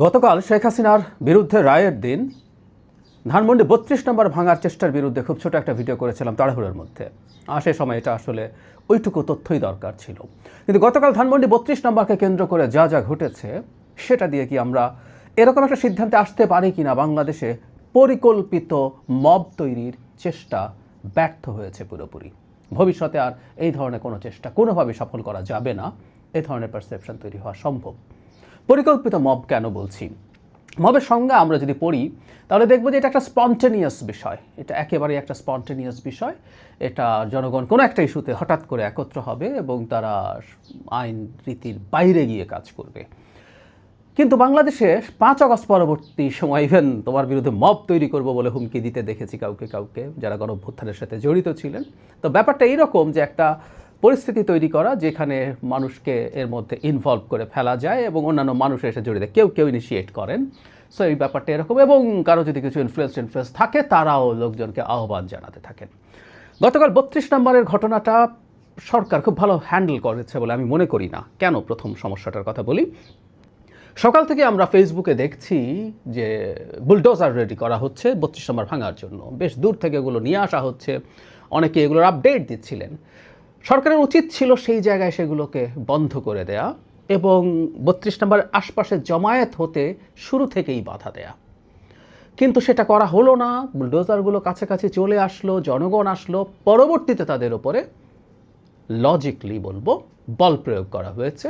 গতকাল শেখ হাসিনার বিরুদ্ধে রায়ের দিন ধানমন্ডি বত্রিশ নম্বর ভাঙার চেষ্টার বিরুদ্ধে খুব ছোট একটা ভিডিও করেছিলাম তাড়াহুড়োর মধ্যে। আর সে সময় এটা আসলে ওইটুকু তথ্যই দরকার ছিল। কিন্তু গতকাল ধানমন্ডি বত্রিশ নম্বরকে কেন্দ্র করে যা যা ঘটেছে, সেটা দিয়ে কি আমরা এরকম একটা সিদ্ধান্তে আসতে পারি কিনা? বাংলাদেশে পরিকল্পিত মব তৈরির চেষ্টা ব্যর্থ হয়েছে পুরোপুরি। ভবিষ্যতে আর এই ধরনের কোনো চেষ্টা কোনোভাবে সফল করা যাবে না। এই ধরনের পারসেপশন তৈরি হওয়া সম্ভব। পরিকল্পিত মব কেন বলছি? মবের সংজ্ঞা আমরা যদি পড়ি, তাহলে দেখব যে এটা একটা স্পন্টেনিয়াস বিষয়। এটা একেবারে একটা স্পন্টেনিয়াস বিষয়। এটা জনগণ কোনো একটা ইস্যুতে হঠাৎ করে একত্র হবে এবং তারা আইন রীতির বাইরে গিয়ে কাজ করবে। কিন্তু বাংলাদেশে পাঁচ আগস্ট পরবর্তী সময় ইভেন তোমার বিরুদ্ধে মব তৈরি করব বলে হুমকি দিতে দেখেছি কাউকে কাউকে, যারা গণভ্যুত্থানের সাথে জড়িত ছিলেন। তো ব্যাপারটা এইরকম যে একটা পরিস্থিতি তৈরি করা যেখানে মানুষকে এর মধ্যে ইনভলভ করে ফেলা যায় এবং অন্যান্য মানুষ এসে জড়িত, কেউ কেউ ইনিশিয়েট করেন। সো এই ব্যাপারটা এরকম এবং কারও যদি কিছু ইনফ্লুয়েন্স ইনফ্লুয়েন্স থাকে, তারাও লোকজনকে আহ্বান জানাতে থাকেন। গতকাল বত্রিশ নম্বরের ঘটনাটা সরকার খুব ভালো হ্যান্ডেল করেছে বলে আমি মনে করি না। কেন প্রথম সমস্যাটার কথা বলি? সকাল থেকে আমরা ফেসবুকে দেখছি যে বুলডোজার রেডি করা হচ্ছে, বত্রিশ নম্বর ভাঙার জন্য। বেশ দূর থেকে এগুলো নিয়ে আসা হচ্ছে। অনেকে এগুলোর আপডেট দিচ্ছিলেন। সরকারের উচিত ছিল সেই জায়গায় সেগুলোকে বন্ধ করে দেয়া এবং বত্রিশ নম্বর আশপাশে জমায়েত হতে শুরু থেকেই বাধা দেয়া। কিন্তু সেটা করা হলো না, বুলডোজারগুলো কাছাকাছি চলে আসলো, জনগণ আসলো, পরবর্তীতে তাদের ওপরে লজিকলি বলব, বল প্রয়োগ করা হয়েছে।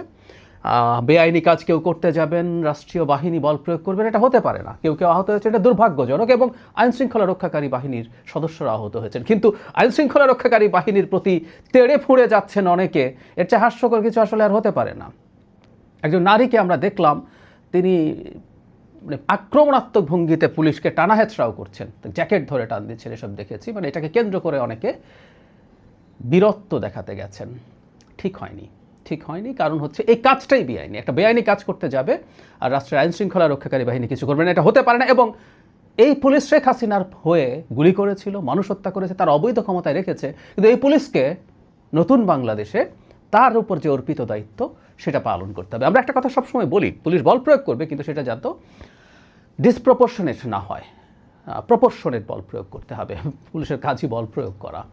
বেআইনি কাজ কেউ করতে যাবেন, রাষ্ট্রীয় বাহিনী বল প্রয়োগ করবেন, এটা হতে পারে না। কেউ কেউ আহত হয়েছে, এটা দুর্ভাগ্যজনক এবং আইন শৃঙ্খলা রক্ষাকারী বাহিনীর সদস্যরা আহত হয়েছেন। কিন্তু আইন শৃঙ্খলা রক্ষাকারী বাহিনীর প্রতি তেড়ে ফুঁড়ে যাচ্ছেন অনেকে, এর চেয়ে হাস্যকর কিছু আসলে আর হতে পারে না। একজন নারীকে আমরা দেখলাম, তিনি মানে আক্রমণাত্মক ভঙ্গিতে পুলিশকে টানা করছেন। জ্যাকেট ধরে টান দিচ্ছেন, এসব দেখেছি মানে এটাকে কেন্দ্র করে অনেকে বীরত্ব দেখাতে গেছেন। ঠিক হয়নি। ঠিক হয়নি। কারণ হচ্ছে এই কাজটাই বেআইনি। একটা বেআইনি কাজ করতে যাবে আর রাষ্ট্রের আইন শৃঙ্খলা রক্ষাকারী বাহিনী কিছু করবে না। এটা হতে পারে না এবং এই পুলিশ শেখ হাসিনার হয়ে গুলি করেছিল, মানুষ হত্যা করেছে, তার অবৈধ ক্ষমতায় রেখেছে। কিন্তু এই পুলিশকে নতুন বাংলাদেশে তার উপর যে অর্পিত দায়িত্ব, সেটা পালন করতে হবে। আমরা একটা কথা সবসময় বলি, পুলিশ বল প্রয়োগ করবে, কিন্তু সেটা যাতে ডিসপ্রপোর্শনেট না হয়। প্রপোর্শনেট বল প্রয়োগ করতে হবে। পুলিশের কাজই বল প্রয়োগ করা।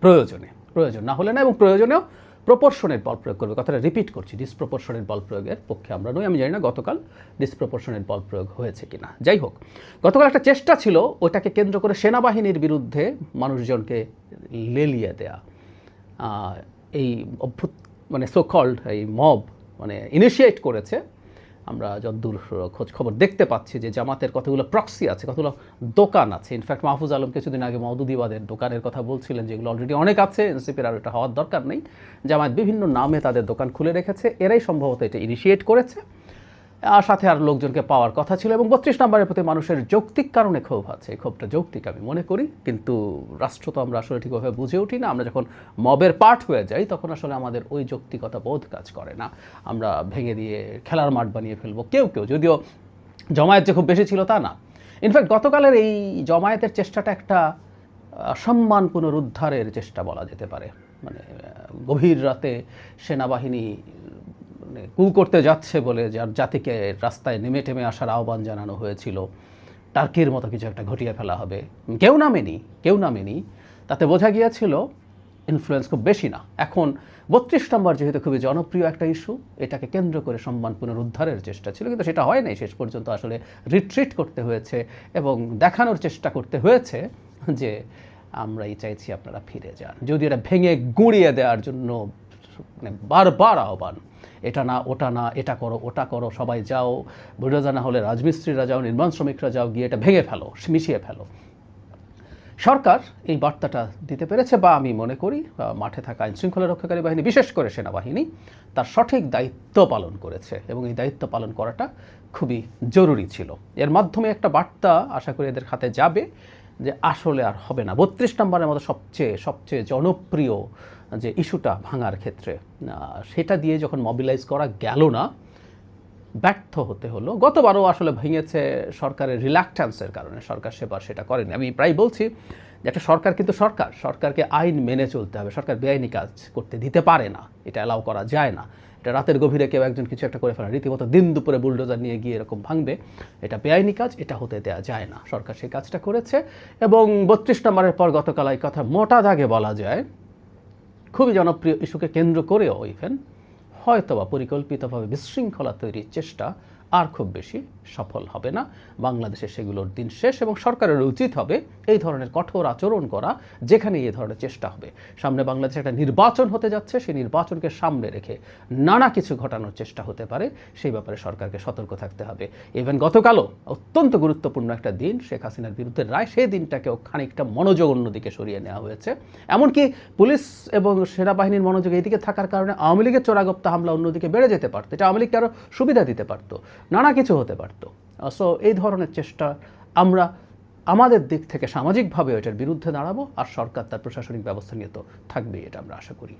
প্রয়োজনে। প্রয়োজন না হলে না, এবং প্রয়োজনেও প্রপোর্শনেট বল প্রয়োগ করবে। কথাটা রিপিট করছি ডিসপ্রপোর্শনের বল প্রয়োগের পক্ষে আমরা নই। আমি জানি না গতকাল ডিসপ্রপোর্শনের বল প্রয়োগ হয়েছে কিনা। যাই হোক, গতকাল একটা চেষ্টা ছিল ওটাকে কেন্দ্র করে সেনাবাহিনীর বিরুদ্ধে মানুষজনকে লেলিয়ে দেয়া। এই অভ্যুত মানে সোকল্ড এই মব মানে ইনিশিয়েট করেছে আমরা যতদূর খোঁজ খবর দেখতে পাচ্ছি যে জামাতের কতগুলো প্রক্সি আছে, কতগুলো দোকান আছে। ইনফ্যাক্ট মাহফুজ আলম কিছুদিন আগে মৌদুদিবাদের দোকানের কথা বলছিলেন যেগুলো অলরেডি অনেক আছে, এনসিপির আর এটা হওয়ার দরকার নেই। জামায়াত বিভিন্ন নামে তাদের দোকান খুলে রেখেছে। এরাই সম্ভবত এটা ইনিশিয়েট করেছে। আর সাথে আর লোকজনকে পাওয়ার কথা ছিল এবং বত্রিশ নম্বরের প্রতি মানুষের যৌক্তিক কারণে ক্ষোভ আছে। ক্ষোভটা যৌক্তিক আমি মনে করি, কিন্তু রাষ্ট্র তো আমরা আসলে ঠিকভাবে বুঝে উঠি না। আমরা যখন মবের পার্ট হয়ে যাই, তখন আসলে আমাদের ওই যৌক্তিকতা বোধ কাজ করে না। আমরা ভেঙে দিয়ে খেলার মাঠ বানিয়ে ফেলব কেউ কেউ। যদিও জমায়েত যে খুব বেশি ছিল তা না। ইনফ্যাক্ট গতকালের এই জমায়েতের চেষ্টাটা একটা সম্মান পুনরুদ্ধারের চেষ্টা বলা যেতে পারে। মানে গভীর রাতে সেনাবাহিনী মানে কু করতে যাচ্ছে বলে যার জাতিকে রাস্তায় নেমে টেমে আসার আহ্বান জানানো হয়েছিল, টার্কির মতো কিছু একটা ঘটিয়ে ফেলা হবে। কেউ নামেনি কেউ নামেনি। তাতে বোঝা গিয়েছিল ইনফ্লুয়েন্স খুব বেশি না। এখন বত্রিশ নম্বর যেহেতু খুবই জনপ্রিয় একটা ইস্যু এটাকে কেন্দ্র করে সম্মান পুনরুদ্ধারের চেষ্টা ছিল, কিন্তু সেটা হয় নাই। শেষ পর্যন্ত আসলে রিট্রিট করতে হয়েছে এবং দেখানোর চেষ্টা করতে হয়েছে যে আমরাই চাইছি আপনারা ফিরে যান। যদি এটা ভেঙে গুঁড়িয়ে দেওয়ার জন্য মানে বারবার আহ্বান, এটা না, ওটা না, এটা করো, ওটা করো, সবাই যাও। বুলডোজার না হলে রাজমিস্ত্রিরা যাও, নির্মাণ শ্রমিকরা যাও, গিয়ে এটা ভেঙে ফেলো, মিশিয়ে ফেলো। সরকার এই বার্তাটা দিতে পেরেছে বা আমি মনে করি মাঠে থাকা আইন শৃঙ্খলা রক্ষাকারী বাহিনী, বিশেষ করে সেনাবাহিনী, তার সঠিক দায়িত্ব পালন করেছে এবং এই দায়িত্ব পালন করাটা খুবই জরুরি ছিল। এর মাধ্যমে একটা বার্তা আশা করি এদের খাতে যাবে যে আসলে আর হবে না। বত্রিশ নম্বরের মতো সবচেয়ে সবচেয়ে জনপ্রিয় যে ইস্যুটা ভাঙার ক্ষেত্রে সেটা দিয়ে যখন মবিলাইজ করা গেল না, ব্যর্থ হতে হলো। গতবারও আসলে ভেঙেছে সরকারের রিল্যাক্ট্যান্সের কারণে সরকার সেবার সেটা করেনি। আমি প্রায় বলছি যে একটা সরকার কিন্তু সরকার। সরকারকে আইন মেনে চলতে হবে। সরকার বেআইনি কাজ করতে দিতে পারে না। এটা অ্যালাউ করা যায় না। এটা রাতের গভীরে কেউ একজন কিছু একটা করে ফেলা, রীতিমতো দিন দুপুরে বুলডোজার নিয়ে গিয়ে এরকম ভাঙবে, এটা বেআইনি কাজ, এটা হতে দেওয়া যায় না। সরকার সেই কাজটা করেছে এবং বত্রিশ নম্বরের পর গতকাল এই কথা মোটা দাগে বলা যায়, খুবই জনপ্রিয় ইস্যুকে কেন্দ্র করেও ইভেন হয়তোবা পরিকল্পিতভাবে বিশৃঙ্খলা তৈরির চেষ্টা আর খুব বেশি সফল হবে না। বাংলাদেশে সেগুলোর দিন শেষ এবং সরকারের উচিত হবে এই ধরনের কঠোর আচরণ করা যেখানে এই ধরনের চেষ্টা হবে। সামনে বাংলাদেশে একটা নির্বাচন হতে যাচ্ছে, সেই নির্বাচনকে সামনে রেখে নানা কিছু ঘটানোর চেষ্টা হতে পারে, সেই ব্যাপারে সরকারকে সতর্ক থাকতে হবে। ইভেন গতকালও অত্যন্ত গুরুত্বপূর্ণ একটা দিন, শেখ হাসিনার বিরুদ্ধে রায়, সেই দিনটাকেও খানিকটা মনোযোগ অন্যদিকে সরিয়ে নেওয়া হয়েছে। এমনকি পুলিশ এবং সেনাবাহিনীর মনোযোগ এইদিকে থাকার কারণে আওয়ামী লীগের চোরাগপ্তা হামলা অন্যদিকে বেড়ে যেতে পারতো। এটা আওয়ামী লীগকে আরও সুবিধা দিতে পারতো। নানা কিছু হতে পারত। সো এই ধরনের চেষ্টা আমরা আমাদের দিক থেকে সামাজিকভাবে এটার বিরুদ্ধে দাঁড়াবো আর সরকার তার প্রশাসনিক ব্যবস্থা নিয়ে তো থাকবেই, এটা আমরা আশা করি।